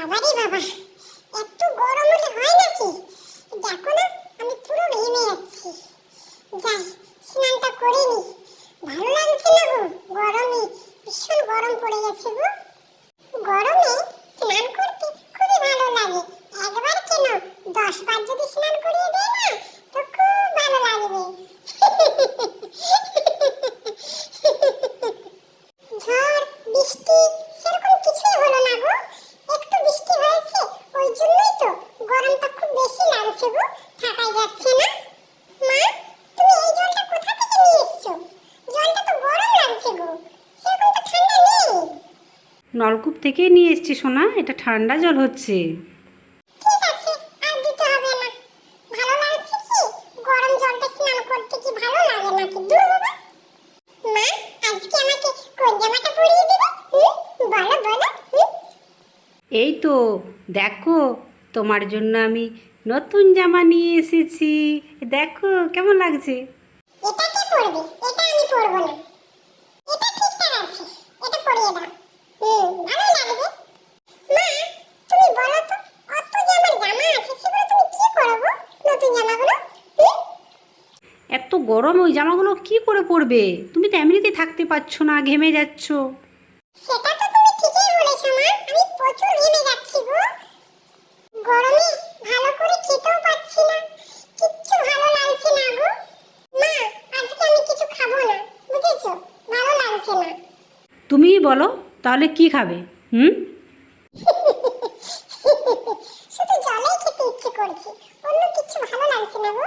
বাবারে বাবা, এত গরম হলে হয় নাকি? দেখো না, আমি পুরো ঘেমে যাচ্ছি। যাই, স্নানটা করে নি। ভালো লাগছে না গো, গরমে, ভীষণ গরম পড়ে গেছে গো গরমে স্নান করতে খুবই ভালো লাগে একবার কেন দশ বার যদি স্নান করিয়ে দেয় না তো খুব ভালো লাগবে ঝড় বৃষ্টি সেরকম কিছুই হলো না গো একটু বৃষ্টি হয়েছে ওই জন্যই তো গরমটা খুব গো থাকাই যাচ্ছে না। মা তুমি এই জলটা কোথা থেকে নিয়ে এসছো? জলটা তো গরম লাগছে গো। সেরকম তো ঠান্ডা নেই। নলকূপ থেকেই নিয়ে এসছি সোনা এটা ঠান্ডা জল হচ্ছে। ঠিক আছে আর দিতে হবে না। ভালো লাগছে কি? গরম জলটা স্নান করতে কি ভালো লাগে নাকি? দূর বাবা। মা আজকে আমাকে কোন জামাটা পরিয়ে দেবে? বলো বলো এই তো দেখো তোমার জন্য আমি নতুন জামা নিয়ে এসেছি। দেখো কেমন লাগছে? এটা কে পরবে? এটা আমি পরবো না। এটা ঠিকঠাক আছে। এটা পরিয়ে দাও। হুম ভালো লাগবে। মা তুমি বলো তো অত যে আমার জামা আছে সেগুলো তুমি কি করব নতুন জামাগুলো? এত গরম ওই জামাগুলো কি করে পরবে? তুমি তো এমনিতেই থাকতে পারছ না ঘেমে যাচ্ছ। সেটা তো তুমি ঠিকই বলেছ মা। আমি প্রচুর ঘেমে যাচ্ছি। হচ্ছে না তুমিই বলো তাহলে কি খাবে হুম? শুধু জলই খেতে ইচ্ছে করছে অন্য কিছু ভালো লাগছে না গো।